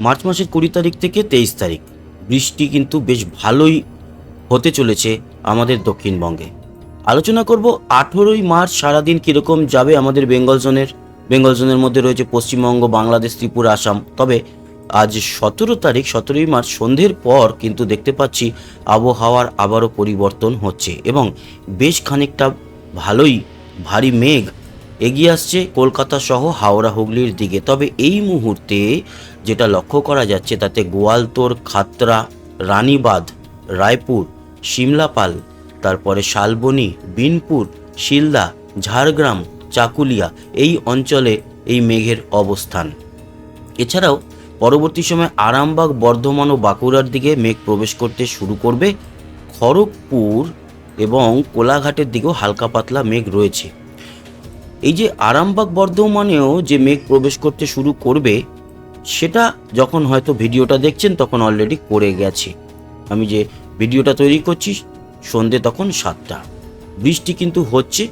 March মাসের কুড়ি তারিখ থেকে তেইশ তারিখ। বৃষ্টি কিন্তু বেশ ভালোই হতে চলেছে আমাদের দক্ষিণবঙ্গে। আলোচনা করব আঠেরোই মার্চ সারাদিন কীরকম যাবে আমাদের বেঙ্গল জোনের। বেঙ্গল জোনের মধ্যে রয়েছে পশ্চিমবঙ্গ, বাংলাদেশ, ত্রিপুরা, আসাম। তবে আজ সতেরো তারিখ, সতেরোই মার্চ সন্ধ্যের পর কিন্তু দেখতে পাচ্ছি আবহাওয়ার আবারও পরিবর্তন হচ্ছে এবং বেশ খানিকটা ভালোই ভারী মেঘ এগিয়ে আসছে কলকাতা সহ হাওড়া হুগলির দিকে। তবে এই মুহূর্তে যেটা লক্ষ্য করা যাচ্ছে, তাতে গোয়ালতোর খাতরা রানীবাঁধ, রায়পুর সিমলাপাল তারপরে শালবনী, বিনপুর, শিলদা, ঝাড়গ্রাম, চাকুলিয়া এই অঞ্চলে এই মেঘের অবস্থান। এছাড়াও পরবর্তী সময় আরামবাগ, বর্ধমান ও বাঁকুড়ার দিকে মেঘ প্রবেশ করতে শুরু করবে। খড়গপুর এবং কোলাঘাটের দিকেও হালকা পাতলা মেঘ রয়েছে। এই যে আরামবাগ বর্ধমানেও যে মেঘ প্রবেশ করতে শুরু করবে, সেটা যখন হয়তো ভিডিওটা দেখছেন তখন অলরেডি করে গেছে। আমি যে ভিডিওটা তৈরি করছি, সন্ধে তখন সাতটা। বৃষ্টি কিন্তু হচ্ছে।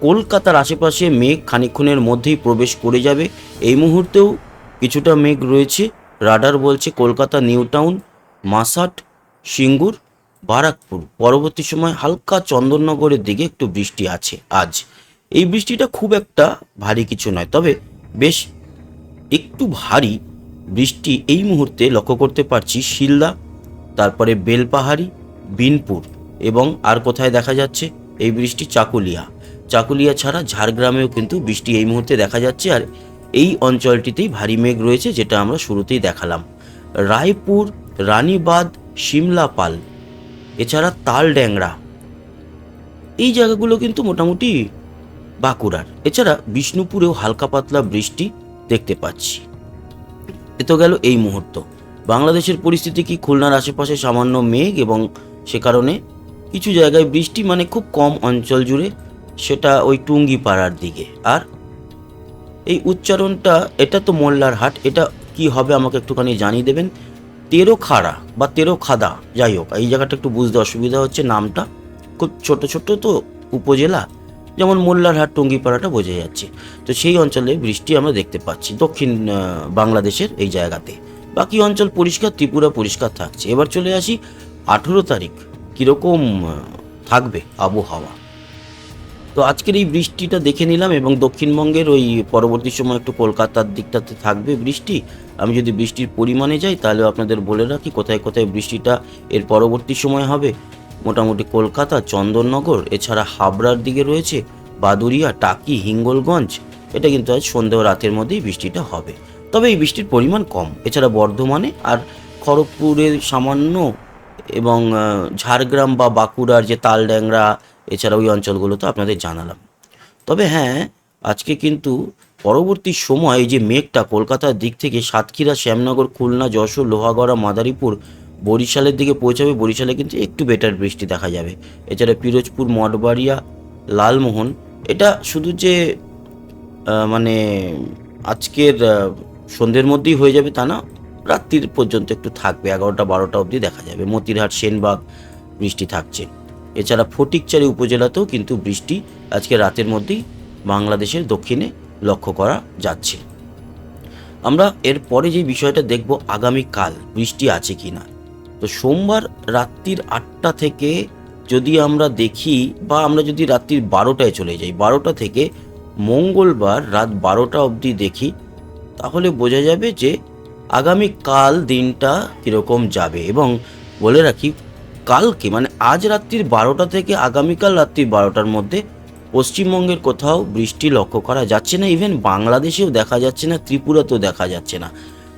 কলকাতার আশেপাশে মেঘ খানিকক্ষণের মধ্যেই প্রবেশ করে যাবে। এই মুহূর্তেও কিছুটা মেঘ রয়েছে। রাডার বলছে কলকাতা, নিউ টাউন, মাসাট, সিঙ্গুর, বারাকপুর। পরবর্তী সময় হালকা চন্দননগরের দিকে একটু বৃষ্টি আছে আজ। এই বৃষ্টিটা খুব একটা ভারী কিছু নয়, তবে বেশ একটু ভারী বৃষ্টি এই মুহূর্তে লক্ষ্য করতে পারছি শিলদা, তারপরে বেলপাহাড়ি, বিনপুর এবং আর কোথায় দেখা যাচ্ছে? এই বৃষ্টি চাকুলিয়া। চাকুলিয়া ছাড়া ঝাড়গ্রামেও কিন্তু বৃষ্টি এই মুহূর্তে দেখা যাচ্ছে আর এই অঞ্চলটিতেই ভারী মেঘ রয়েছে যেটা আমরা শুরুতেই দেখালাম। রায়পুর, রানীবাঁধ সিমলাপাল এছাড়া তালড্যাংরা। এই জায়গাগুলো কিন্তু মোটামুটি বাঁকুড়ার। এছাড়া বিষ্ণুপুরেও হালকা পাতলা বৃষ্টি দেখতে পাচ্ছি। এ তো গেল এই মুহূর্ত। বাংলাদেশের পরিস্থিতি কি খুলনার আশেপাশে সামান্য মেঘ এবং সে কারণে কিছু জায়গায় বৃষ্টি মানে খুব কম অঞ্চল জুড়ে সেটা ওই টুঙ্গি পাড়ার দিকে। আর এই উচ্চারণটা, এটা তো মোল্লার হাট, এটা কি হবে আমাকে একটুখানি জানিয়ে দেবেন? তেরো খাড়া বা তেরো খাদা যাই হোক, এই জায়গাটা একটু বুঝতে অসুবিধা হচ্ছে নামটা। খুব ছোট ছোট তো উপজেলা। যেমন মোল্লারহাট, টুঙ্গিপাড়াটা বোঝা যাচ্ছে। তো সেই অঞ্চলে বৃষ্টি আমরা দেখতে পাচ্ছি দক্ষিণ বাংলাদেশের এই জায়গাতে। বাকি অঞ্চল পরিষ্কার, ত্রিপুরা পরিষ্কার থাকছে। এবার চলে আসি, আঠেরো তারিখ কীরকম থাকবে আবহাওয়া। তো আজকের এই বৃষ্টিটা দেখে নিলাম এবং দক্ষিণবঙ্গের ওই পরবর্তী সময় একটু কলকাতার দিকটাতে থাকবে বৃষ্টি। আমি যদি বৃষ্টির পরিমাণে যাই তাহলে আপনাদের বলে রাখি কোথায় কোথায় বৃষ্টিটা এর পরবর্তী সময় হবে। মোটামুটি কলকাতা, চন্দননগর, এছাড়া হাবড়ার দিকে রয়েছে বাদুরিয়া টাকি, হিঙ্গলগঞ্জ। এটা কিন্তু আজ সন্ধ্যা রাতের মধ্যেই বৃষ্টিটা হবে। তবে এই বৃষ্টির পরিমাণ কম। এছাড়া বর্ধমানে আর খড়গপুরের সামান্য এবং ঝাড়গ্রাম বা বাঁকুড়ার যে তালড্যাংরা, এছাড়া ওই অঞ্চলগুলো তো আপনাদের জানালাম। তবে হ্যাঁ আজকে কিন্তু পরবর্তী সময় এই যে মেঘটা কলকাতার দিক থেকে সাতক্ষীরা, শ্যামনগর, খুলনা, যশোর, লোহাগড়া, মাদারীপুর বরিশালের দিকে পৌঁছাবে, বরিশালে কিন্তু একটু বেটার বৃষ্টি দেখা যাবে। এছাড়া পিরোজপুর, মঠবাড়িয়া, লালমোহন, এটা শুধু যে মানে আজকের সন্ধ্যের মধ্যেই হয়ে যাবে তা না, রাত্রির পর্যন্ত একটু থাকবে, এগারোটা বারোটা অবধি দেখা যাবে। মতিরহাট, সেনবাগ বৃষ্টি থাকছে। এছাড়া ফটিকচারি উপজেলাতেও কিন্তু বৃষ্টি আজকে রাতের মধ্যেই বাংলাদেশের দক্ষিণে লক্ষ্য করা যাচ্ছে। আমরা এর পরে যে বিষয়টা দেখব, আগামীকাল বৃষ্টি আছে কি না তো সোমবার রাত্রির আটটা থেকে যদি আমরা দেখি বা আমরা যদি রাত্রির বারোটায় চলে যাই, বারোটা থেকে মঙ্গলবার রাত বারোটা অবধি দেখি, তাহলে বোঝা যাবে যে আগামীকাল দিনটা কীরকম যাবে। এবং বলে রাখি, কালকে মানে আজ রাত্রির বারোটা থেকে আগামীকাল রাত্রির বারোটার মধ্যে পশ্চিমবঙ্গের কোথাও বৃষ্টি লক্ষ্য করা যাচ্ছে না। ইভেন বাংলাদেশেও দেখা যাচ্ছে না, ত্রিপুরাতেও দেখা যাচ্ছে না।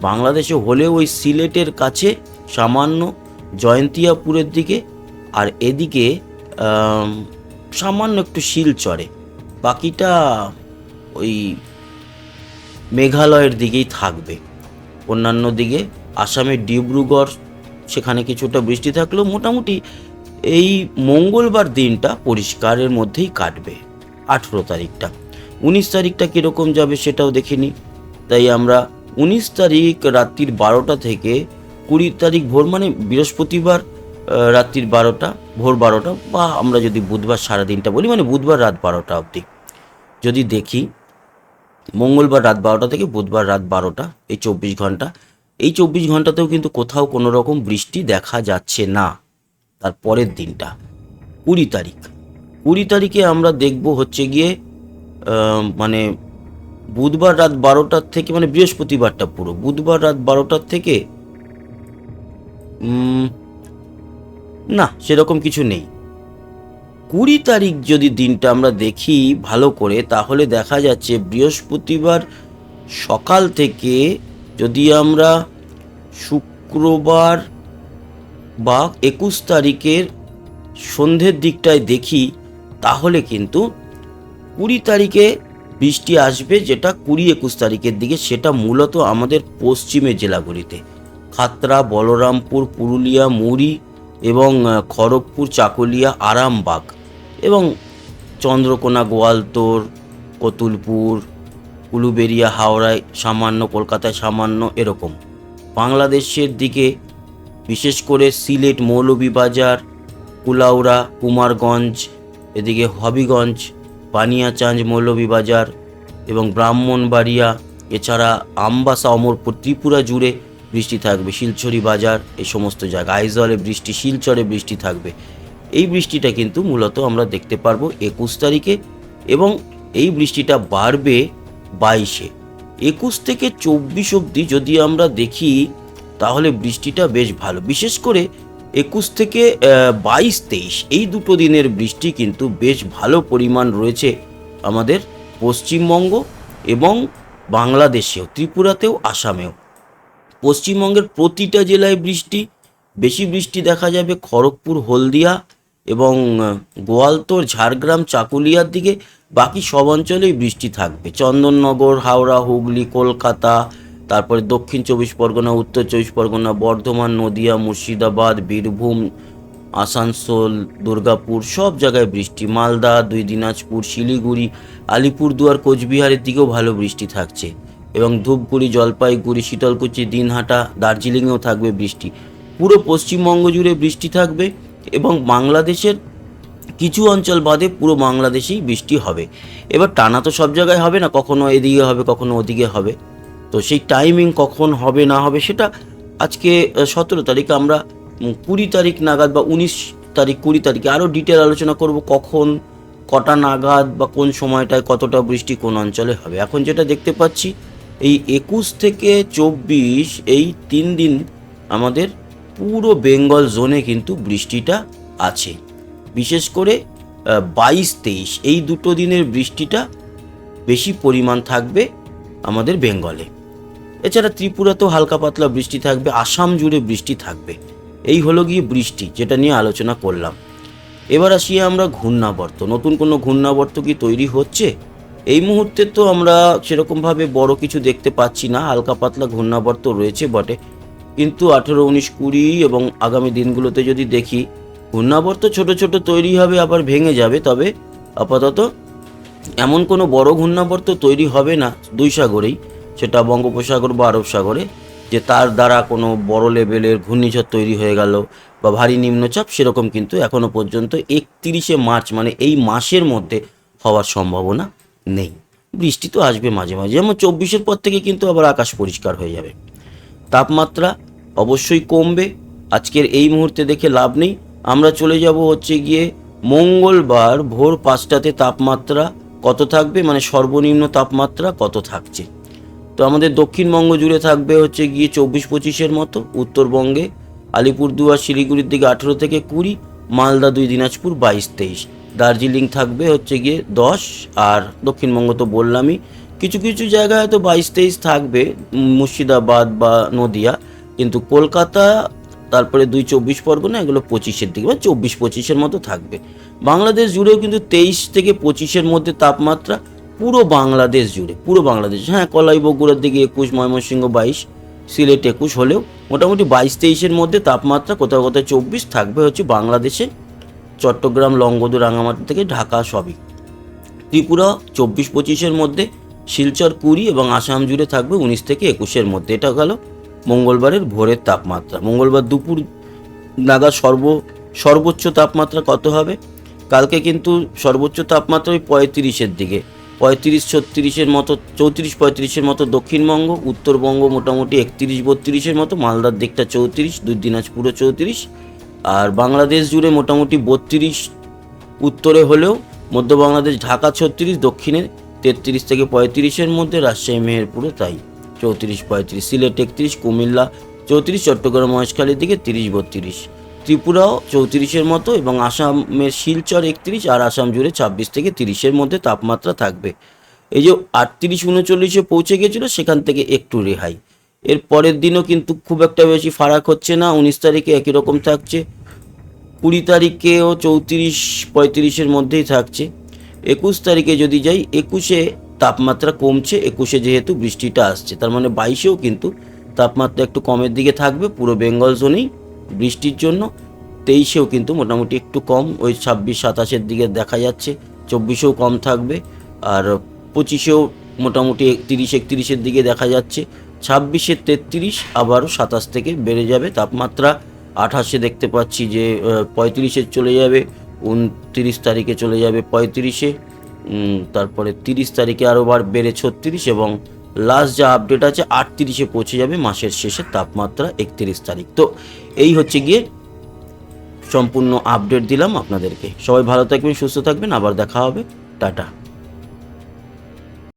বাংলাদেশে হলেও ওই সিলেটের কাছে সামান্য জয়ন্তিয়াপুরের দিকে আর এদিকে সামান্য একটু শিলচরে। বাকিটা ওই মেঘালয়ের দিকেই থাকবে। অন্যান্য দিকে আসামের ডিব্রুগড়, সেখানে কিছুটা বৃষ্টি থাকলেও মোটামুটি এই মঙ্গলবার দিনটা পরিষ্কারের মধ্যেই কাটবে, আঠেরো তারিখটা। উনিশ তারিখটা কীরকম যাবে সেটাও দেখিনি তাই আমরা উনিশ তারিখ রাত্রির বারোটা থেকে কুড়ি তারিখ ভোর মানে বৃহস্পতিবার রাত্রির বারোটা, ভোর বারোটা, বা আমরা যদি বুধবার সারাদিনটা বলি মানে বুধবার রাত বারোটা অবধি। যদি দেখি, মঙ্গলবার রাত বারোটা থেকে বুধবার রাত বারোটা, এই চব্বিশ ঘণ্টা, এই চব্বিশ ঘন্টাতেও কিন্তু কোথাও কোনো রকম বৃষ্টি দেখা যাচ্ছে না তার পরের দিনটা, কুড়ি তারিখ। কুড়ি তারিখে আমরা দেখব হচ্ছে গিয়ে মানে বুধবার রাত বারোটার থেকে মানে বৃহস্পতিবারটা পুরো, বুধবার রাত বারোটার থেকে না, সেরকম কিছু নেই। কুড়ি তারিখ যদি দিনটা আমরা দেখি ভালো করে, তাহলে দেখা যাচ্ছে বৃহস্পতিবার সকাল থেকে যদি আমরা শুক্রবার বা একুশ তারিখের সন্ধ্যের দিকটায় দেখি, তাহলে কিন্তু কুড়ি তারিখে বৃষ্টি আসবে যেটা কুড়ি একুশ তারিখের দিকে, সেটা মূলত আমাদের পশ্চিমের জেলাগুলিতে। খাতড়া, বলরামপুর, পুরুলিয়া, মুড়ি এবং খড়গপুর, চাকুলিয়া, আরামবাগ এবং চন্দ্রকোনা, গোয়ালতোর, কতুলপুর, উলুবেরিয়া, হাওড়ায় সামান্য, কলকাতায় সামান্য এরকম। বাংলাদেশের দিকে বিশেষ করে সিলেট, মৌলভীবাজার, কুলাউড়া, কুমারগঞ্জ, এদিকে হবিগঞ্জ বানিয়াচাঁজ মৌলভীবাজার এবং ব্রাহ্মণবাড়িয়া, এছাড়া আমবাসা, অমরপুর, ত্রিপুরা জুড়ে বৃষ্টি থাকবে, শিলচরি বাজার, এই সমস্ত জায়গা আইজলে বৃষ্টি, শিলচরে বৃষ্টি থাকবে। এই বৃষ্টিটা কিন্তু মূলত আমরা দেখতে পারব একুশ তারিখে এবং এই বৃষ্টিটা বাড়বে বাইশে। একুশ থেকে চব্বিশ অবধি যদি আমরা দেখি, তাহলে বৃষ্টিটা বেশ ভালো। বিশেষ করে একুশ থেকে বাইশ, তেইশ, এই দুটো দিনের বৃষ্টি কিন্তু বেশ ভালো পরিমাণ রয়েছে আমাদের পশ্চিমবঙ্গ এবং বাংলাদেশেও, ত্রিপুরাতেও, আসামেও। পশ্চিমবঙ্গের প্রতিটা জেলায় বৃষ্টি, বেশি বৃষ্টি দেখা যাবে খড়গপুর, হলদিয়া এবং গোয়ালতোর, ঝাড়গ্রাম, চাকুলিয়ার দিকে, বাকি সব অঞ্চলেই বৃষ্টি থাকবে। চন্দননগর, হাওড়া, হুগলি, কলকাতা, তারপরে দক্ষিণ চব্বিশ পরগনা, উত্তর চব্বিশ পরগনা, বর্ধমান, নদিয়া, মুর্শিদাবাদ, বীরভূম, আসানসোল, দুর্গাপুর, সব জায়গায় বৃষ্টি। মালদা, দুই দিনাজপুর, শিলিগুড়ি, আলিপুরদুয়ার, কোচবিহারের দিকেও ভালো বৃষ্টি থাকছে। এবং ধূপগুড়ি, জলপাইগুড়ি, শীতলকুচি, দিনহাটা, দার্জিলিংয়েও থাকবে বৃষ্টি। পুরো পশ্চিমবঙ্গ জুড়ে বৃষ্টি থাকবে এবং বাংলাদেশের কিছু অঞ্চল বাদে পুরো বাংলাদেশেই বৃষ্টি হবে। এবার টানা তো সব জায়গায় হবে না, কখনো এদিকে হবে, কখনো ওদিকে হবে। তো সেই টাইমিং কখন হবে, না হবে সেটা আজকে সতেরো তারিখ আমরা কুড়ি তারিখ নাগাদ বা উনিশ তারিখ, কুড়ি তারিখে আরও ডিটেল আলোচনা করব কখন, কটা নাগাদ বা কোন সময়টায় কতটা বৃষ্টি কোন অঞ্চলে হবে। এখন যেটা দেখতে পাচ্ছি এই একুশ থেকে চব্বিশ, এই তিন দিন আমাদের পুরো বেঙ্গল জোনে কিন্তু বৃষ্টিটা আছে। বিশেষ করে বাইশ, তেইশ, এই দুটো দিনের বৃষ্টিটা বেশি পরিমাণ থাকবে আমাদের বেঙ্গলে। এছাড়া ত্রিপুরাতেও হালকা পাতলা বৃষ্টি থাকবে, আসাম জুড়ে বৃষ্টি থাকবে। এই হলো গিয়ে বৃষ্টি, যেটা নিয়ে আলোচনা করলাম। এবার আসি আমরা ঘূর্ণাবর্ত। নতুন কোনো ঘূর্ণাবর্ত কি তৈরি হচ্ছে? এই মুহূর্তে তো আমরা সেরকমভাবে বড় কিছু দেখতে পাচ্ছি না, হালকা পাতলা ঘূর্ণাবর্ত রয়েছে বটে। কিন্তু আঠেরো, উনিশ, কুড়ি এবং আগামী দিনগুলোতে যদি দেখি, ঘূর্ণাবর্ত ছোট ছোট তৈরি হবে, আবার ভেঙে যাবে। তবে আপাতত এমন কোনো বড় ঘূর্ণাবর্ত তৈরি হবে না দুই সাগরেই, সেটা বঙ্গোপসাগর বা আরব সাগরে, যে তার দ্বারা কোনো বড় লেভেলের ঘূর্ণিঝড় তৈরি হয়ে গেল বা ভারী নিম্নচাপ সেরকম কিন্তু এখনও পর্যন্ত একত্রিশে মার্চ মানে এই মাসের মধ্যে হওয়ার সম্ভাবনা। নেই। বৃষ্টি তো আসবে মাঝে মাঝে। যেমন চব্বিশের পর থেকে কিন্তু আবার আকাশ পরিষ্কার হয়ে যাবে। তাপমাত্রা অবশ্যই কমবে। আজকের এই মুহূর্তে দেখে লাভ নেই। আমরা চলে যাব হচ্ছে গিয়ে মঙ্গলবার ভোর পাঁচটাতে তাপমাত্রা কত থাকবে? মানে সর্বনিম্ন তাপমাত্রা কত থাকছে? তো আমাদের দক্ষিণবঙ্গ জুড়ে থাকবে হচ্ছে গিয়ে চব্বিশ পঁচিশের মতো। উত্তরবঙ্গে আলিপুরদুয়ার, শিলিগুড়ির দিকে আঠেরো থেকে কুড়ি, মালদা দুই, দিনাজপুর বাইশ, তেইশ। দার্জিলিং থাকবে হচ্ছে গিয়ে দশ, আর দক্ষিণবঙ্গ তো বললামই। কিছু কিছু জায়গায় হয়তো বাইশ তেইশ থাকবে, মুর্শিদাবাদ বা নদিয়া, কিন্তু কলকাতা, তারপরে দুই চব্বিশ পরগনা, এগুলো পঁচিশের দিকে বা চব্বিশ পঁচিশের মতো থাকবে। বাংলাদেশ জুড়েও কিন্তু তেইশ থেকে পঁচিশের মধ্যে তাপমাত্রা পুরো বাংলাদেশ জুড়ে, পুরো বাংলাদেশ। হ্যাঁ কলাই বগুড়ার দিকে একুশ, ময়মনসিংহ বাইশ, সিলেট একুশ হলেও মোটামুটি বাইশ তেইশের মধ্যে তাপমাত্রা কোথাও কোথাও চব্বিশ থাকবে হচ্ছে বাংলাদেশে। চট্টগ্রাম, লংগদু রাঙামাটি থেকে ঢাকা, সবই। ত্রিপুরা চব্বিশ পঁচিশের মধ্যে, শিলচর কুড়ি এবং আসাম জুড়ে থাকবে উনিশ থেকে একুশের মধ্যে। এটা গেল মঙ্গলবারের ভোরের তাপমাত্রা। মঙ্গলবার দুপুর নাগাদ সর্ব, সর্বোচ্চ তাপমাত্রা কত হবে? কালকে কিন্তু সর্বোচ্চ তাপমাত্রা ওই পঁয়ত্রিশের দিকে। পঁয়ত্রিশ, ছত্রিশের মতো, চৌত্রিশ, পঁয়ত্রিশের মতো দক্ষিণবঙ্গ, উত্তরবঙ্গ মোটামুটি একত্রিশ, বত্রিশের মতো, মালদার দিকটা চৌত্রিশ, দুই দিনাজপুরও চৌত্রিশ আর বাংলাদেশ জুড়ে মোটামুটি বত্রিশ উত্তরে হলেও মধ্য বাংলাদেশ, ঢাকা ছত্রিশ, দক্ষিণে তেত্রিশ থেকে পঁয়ত্রিশের মধ্যে, রাজশাহী, মেহেরপুরে তাই চৌত্রিশ, পঁয়ত্রিশ, সিলেট একত্রিশ, কুমিল্লা চৌত্রিশ, চট্টগ্রাম, মহেশখালীর দিকে তিরিশ, বত্রিশ। ত্রিপুরাও চৌত্রিশের মতো এবং আসামের শিলচর একত্রিশ আর আসাম জুড়ে ছাব্বিশ থেকে তিরিশের মধ্যে তাপমাত্রা থাকবে। এই যে আটত্রিশ, উনচল্লিশে পৌঁছে গেছিল সেখান থেকে একটু রেহাই। এর পরের দিনও কিন্তু খুব একটা বেশি ফারাক হচ্ছে না, উনিশ তারিখে একই রকম থাকছে। কুড়ি তারিখেও চৌত্রিশ, পঁয়ত্রিশের মধ্যেই থাকছে। একুশ তারিখে যদি যাই, একুশে তাপমাত্রা কমছে, একুশে যেহেতু বৃষ্টিটা আসছে, তার মানে বাইশেও কিন্তু তাপমাত্রা একটু কমের দিকে থাকবে, পুরো বেঙ্গল জোনেই বৃষ্টির জন্য। তেইশেও কিন্তু মোটামুটি একটু কম, ওই ছাব্বিশ, সাতাশের দিকে দেখা যাচ্ছে, চব্বিশেও কম থাকবে, আর পঁচিশেও মোটামুটি তিরিশ একত্রিশের দিকে দেখা যাচ্ছে। ছাব্বিশে তেত্রিশ, আবারও সাতাশ থেকে বেড়ে যাবে। তাপমাত্রা আঠাশে দেখতে পাচ্ছি যে পঁয়ত্রিশে চলে যাবে, উনত্রিশ তারিখে চলে যাবে পঁয়ত্রিশে। তারপরে তিরিশ তারিখে আরও বার বেড়ে ছত্রিশ এবং লাস্ট যা আপডেট আছে, আটত্রিশে পৌঁছে যাবে মাসের শেষে, তাপমাত্রা একত্রিশ তারিখ। তো এই হচ্ছে গিয়ে সম্পূর্ণ আপডেট দিলাম আপনাদেরকে। সবাই ভালো থাকবেন, সুস্থ থাকবেন, আবার দেখা হবে। টাটা।